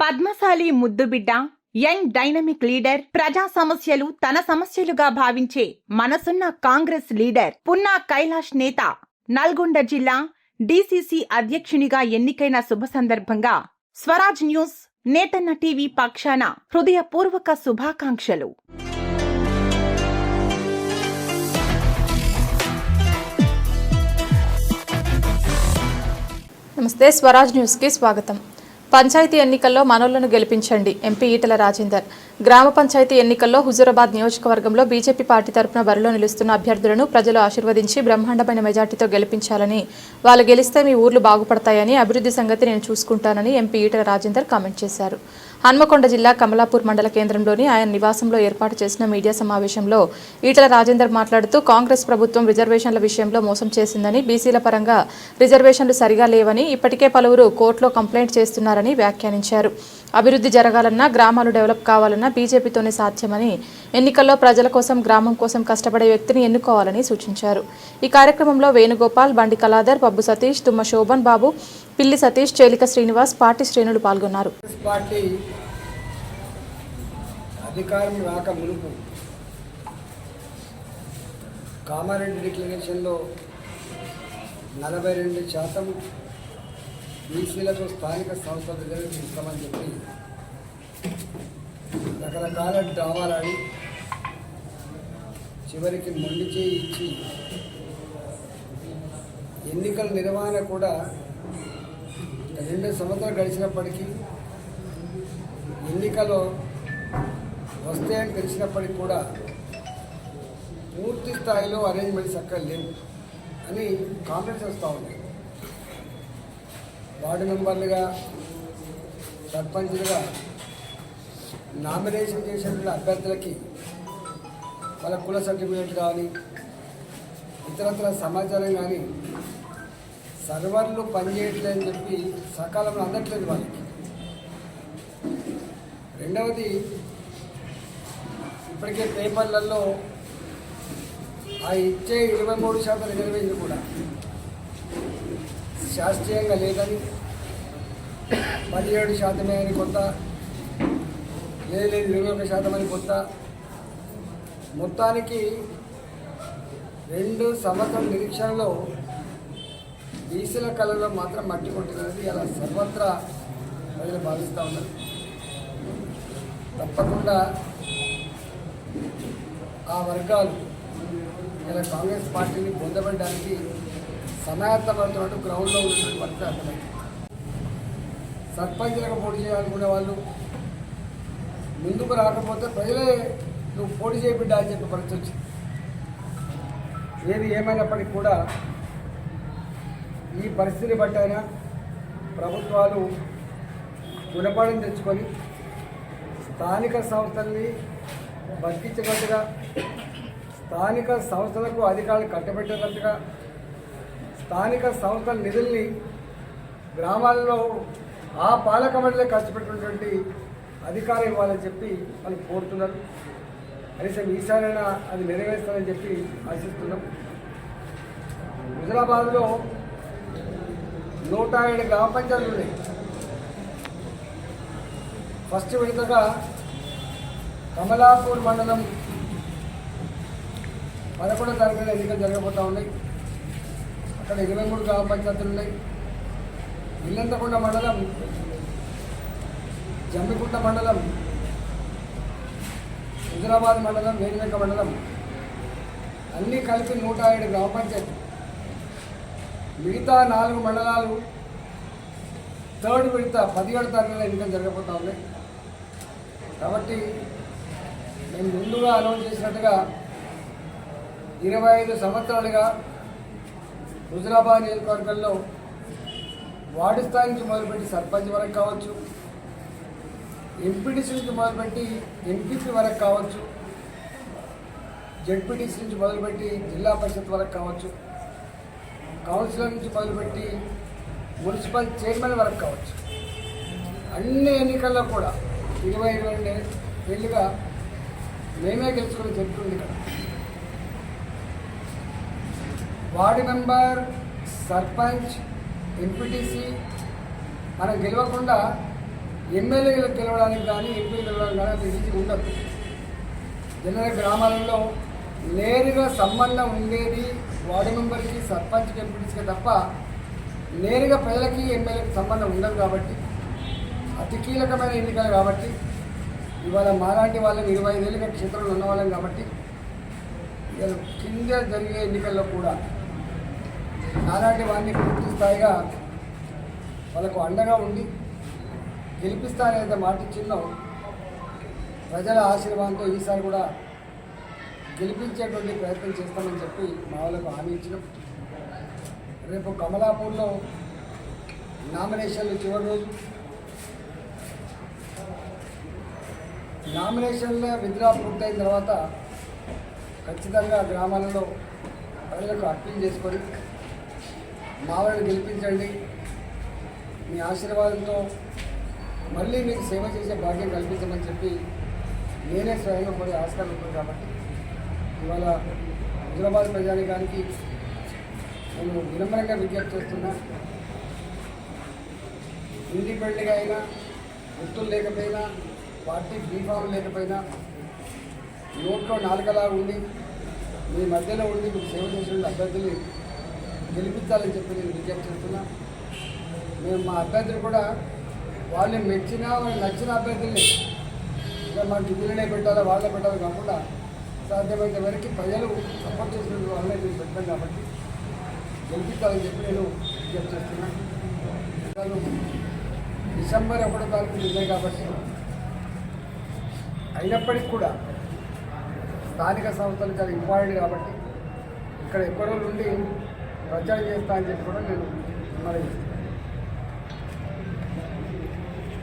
పద్మశాలి ముద్దుబిడ్డ young dynamic leader ప్రజా సమస్యలు తన సమస్యలుగా భావించే మనసున్న కాంగ్రెస్ లీడర్ పున్నా కైలాష్ నేత నల్గొండ జిల్లా డీసీసీ అధ్యక్షునిగా ఎన్నికైన శుభ సందర్భంగా స్వరాజ్ న్యూస్ నేతన్న టీవీ పక్షాన హృదయపూర్వక శుభాకాంక్షలు. నమస్తే స్వరాజ్ న్యూస్కి స్వాగతం. పంచాయతీ ఎన్నికల్లో మనోళ్ళను గెలిపించండి. ఎంపీ ఈటల రాజేందర్. గ్రామ పంచాయతీ ఎన్నికల్లో హుజూరాబాద్ నియోజకవర్గంలో బీజేపీ పార్టీ తరపున బరిలో నిలుస్తున్న అభ్యర్థులను ప్రజలు ఆశీర్వదించి బ్రహ్మాండమైన మెజార్టీతో గెలిపించాలని వాళ్ళు గెలిస్తే మీ ఊర్లు బాగుపడతాయని అభివృద్ధి సంగతి నేను చూసుకుంటానని ఎంపీ ఈటల రాజేందర్ కామెంట్ చేశారు. హన్మకొండ జిల్లా కమలాపూర్ మండల కేంద్రంలోని ఆయన నివాసంలో ఏర్పాటు చేసిన మీడియా సమావేశంలో ఈటల రాజేందర్ మాట్లాడుతూ కాంగ్రెస్ ప్రభుత్వం రిజర్వేషన్ల విషయంలో మోసం చేసిందని బీసీల పరంగా రిజర్వేషన్లు సరిగా లేవని ఇప్పటికే పలువురు కోర్టులో కంప్లైంట్ చేస్తున్నారని వ్యాఖ్యానించారు. అభివృద్ధి జరగాలన్నా గ్రామాలు డెవలప్ కావాలన్నా బీజేపీతోనే సాధ్యమని ఎన్నికల్లో ప్రజల కోసం గ్రామం కోసం కష్టపడే వ్యక్తిని ఎన్నుకోవాలని సూచించారు. ఈ కార్యక్రమంలో వేణుగోపాల్ బండి కళాధర్ పబ్బు సతీష్ తుమ్మ శోభన్ బాబు పిల్లి సతీష్ చేలిక శ్రీనివాస్ పార్టీ శ్రేణులు పాల్గొన్నారు. అధికారం రాక మునుపు కామారెడ్డి డిక్లరేషన్లో నలభై రెండు శాతం బీసీలకు స్థానిక సంస్థల దగ్గర ఇస్తామని చెప్పి రకరకాల డామాలాడి చివరికి మొండి చేయి ఇచ్చి ఎన్నికల నిర్వహణ కూడా రెండు సంవత్సరాలు గడిచినప్పటికీ ఎన్నికలు వస్తాయని తెలిసినప్పటికీ కూడా పూర్తి స్థాయిలో అరేంజ్మెంట్స్ అక్కడ లేవు అని కాంప్లైంట్స్ వస్తూ ఉన్నాయి వార్డు మెంబర్లుగా సర్పంచ్లుగా నామినేషన్ చేసిన అభ్యర్థులకి వాళ్ళ కుల సర్టిఫికేట్ కానీ ఇతరత్ర సమాచారం కానీ సర్వర్లు పనిచేయట్లేదని చెప్పి సకాలంలో అందట్లేదు వాళ్ళకి. రెండవది ఇప్పటికే పేపర్లలో ఆ ఇచ్చే ఇరవై మూడు శాతం రిజర్వేషన్ కూడా శాస్త్రీయంగా లేదని పదిహేడు శాతమే అని కొత్త లేదు ఇరవై ఒక శాతం అని కొత్త. మొత్తానికి రెండు సంవత్సరం నిరీక్షణలో బీసీల కళలో మాత్రం మట్టి కొట్టినది అలా సర్వత్రా ప్రజలు భావిస్తూ ఉన్నారు. తప్పకుండా ఆ వర్గాలు ఇలా కాంగ్రెస్ పార్టీని పొందబడడానికి సమాయత్తపడుతున్నట్టు గ్రౌండ్లో ఉన్నటువంటి పరిస్థితి అర్థమైంది. సర్పంచ్లకు పోటీ చేయాలనుకునే వాళ్ళు ముందుకు రాకపోతే ప్రజలే నువ్వు పోటీ చేయబిడ్డా అని చెప్పి పరిస్థితి వచ్చింది. ఏది ఏమైనప్పటికీ కూడా ఈ పరిస్థితిని బట్టైనా ప్రభుత్వాలు గుణపాఠం తెచ్చుకొని స్థానిక సంస్థల్ని బతికించినట్టుగా స్థానిక సంస్థలకు అధికారులు కట్టబెట్టినట్టుగా స్థానిక సంస్థల నిధుల్ని గ్రామాల్లో ఆ పాలక మండలి ఖర్చు పెట్టినటువంటి అధికారం ఇవ్వాలని చెప్పి వాళ్ళు కోరుతున్నారు. కనీసం ఈసారైనా అది నెరవేర్స్తారని చెప్పి ఆశిస్తున్నాం. హుజరాబాద్లో నూట ఏడు గ్రామ పంచాయతీలు ఉన్నాయి. ఫస్ట్ విడతగా కమలాపూర్ మండలం పదకొండో తారీఖున ఎన్నికలు జరగబోతూ ఉన్నాయి. అక్కడ ఇరవై గ్రామ పంచాయతీలు ఉన్నాయి. ఇల్లంతకొండ మండలం జమ్మికుంట మండలం హుజరాబాద్ మండలం వేరువెంక మండలం అన్నీ కలిపి నూట ఏడు గ్రామ పంచాయతీ మిగతా నాలుగు మండలాలు థర్డ్ విడత పదిహేడు తారీఖున ఎన్నికలు జరగబోతా ఉన్నాయి. కాబట్టి మేము ముందుగా అనౌన్స్ చేసినట్టుగా ఇరవై ఐదు సంవత్సరాలుగా హుజరాబాద్ నియోజకవర్గంలో వార్డు స్థాయి నుంచి మొదలుపెట్టి సర్పంచ్ వరకు కావచ్చు ఎంపీటీసీ నుంచి మొదలుపెట్టి ఎంపీపీ వరకు కావచ్చు జెడ్పీటీసీ నుంచి మొదలుపెట్టి జిల్లా పరిషత్ వరకు కావచ్చు కౌన్సిలర్ నుంచి మొదలుపెట్టి మున్సిపల్ చైర్మన్ వరకు కావచ్చు. అన్ని ఎన్నికల్లో కూడా ఇరవై ఇరవై రెండు ఏళ్ళుగా మేమే గెలుచుకొని చెప్తుంది ఇక్కడ. వార్డు మెంబర్ సర్పంచ్ ఎంపీటీసీ మనం గెలవకుండా ఎమ్మెల్యేలు గెలవడానికి కానీ ఎంపీలు గెలవడానికి కానీ అంత ఉండదు. జనరల్ గ్రామాలలో నేరుగా సంబంధం ఉండేది వార్డు మెంబర్కి సర్పంచ్కి ఎంపీటీసీకి తప్ప నేరుగా ప్రజలకి ఎమ్మెల్యేకి సంబంధం ఉండదు కాబట్టి అతి కీలకమైన ఎన్నికలు కాబట్టి ఇవాళ మాలాంటి వాళ్ళని ఇరవై ఐదేళ్ళుగా క్షేత్రంలో ఉన్న వాళ్ళం కాబట్టి ఇవాళ కింద జరిగే ఎన్నికల్లో కూడా నాలాంటి వారిని పూర్తి స్థాయిగా వాళ్ళకు అండగా ఉండి గెలిపిస్తానైతే మాట ఇచ్చిందో ప్రజల ఆశీర్వాదంతో ఈసారి కూడా గెలిపించేటువంటి ప్రయత్నం చేస్తామని చెప్పి మా వాళ్ళకు హామీ ఇచ్చినాం. రేపు కమలాపూర్లో నామినేషన్లు చివరి రోజు. నామినేషన్ల విత్డ్రా పూర్తయిన తర్వాత ఖచ్చితంగా గ్రామాలలో ప్రజలకు అప్పీల్ చేసుకొని మావలను గెలిపించండి. మీ ఆశీర్వాదంతో మళ్ళీ మీకు సేవ చేసే భాగ్యం కల్పించమని చెప్పి నేనే స్వయంగా కొన్ని ఆస్కారం ఉంటుంది కాబట్టి ఇవాళ హైదరాబాద్ ప్రజానికానికి నేను వినమ్రంగా విజ్ఞప్తి చేస్తున్నా. ఇండిపెండెంట్గా అయినా గుర్తులు లేకపోయినా పార్టీ బీఫామ్ లేకపోయినా నోట్లో నాలుగలా ఉండి మీ మధ్యలో ఉండి మీకు సేవ చేసిన అభ్యర్థులు గెలిపించాలని చెప్పి నేను విజ్ఞప్తి చేస్తున్నా. మేము మా అభ్యర్థులు కూడా వాళ్ళని మెచ్చిన వాళ్ళు నచ్చిన అభ్యర్థుల్ని ఇక మా టిఫిన్లనే పెట్టాలా వాళ్ళే పెట్టాలి కాకుండా సాధ్యమైనంత వరకు ప్రజలు సపోర్ట్ చేసిన వాళ్ళే మేము పెట్టాం కాబట్టి గెలిపించాలని చెప్పి నేను విజ్ఞప్తి చేస్తున్నా. డిసెంబర్ ఒకటో తారీఖు ఉన్నాయి కాబట్టి అయినప్పటికీ కూడా స్థానిక సంస్థలు చాలా ఇంపార్టెంట్ కాబట్టి ఇక్కడ ఎక్కడో నుండి ప్రచారం చేస్తా అని చెప్పి కూడా నేను మరి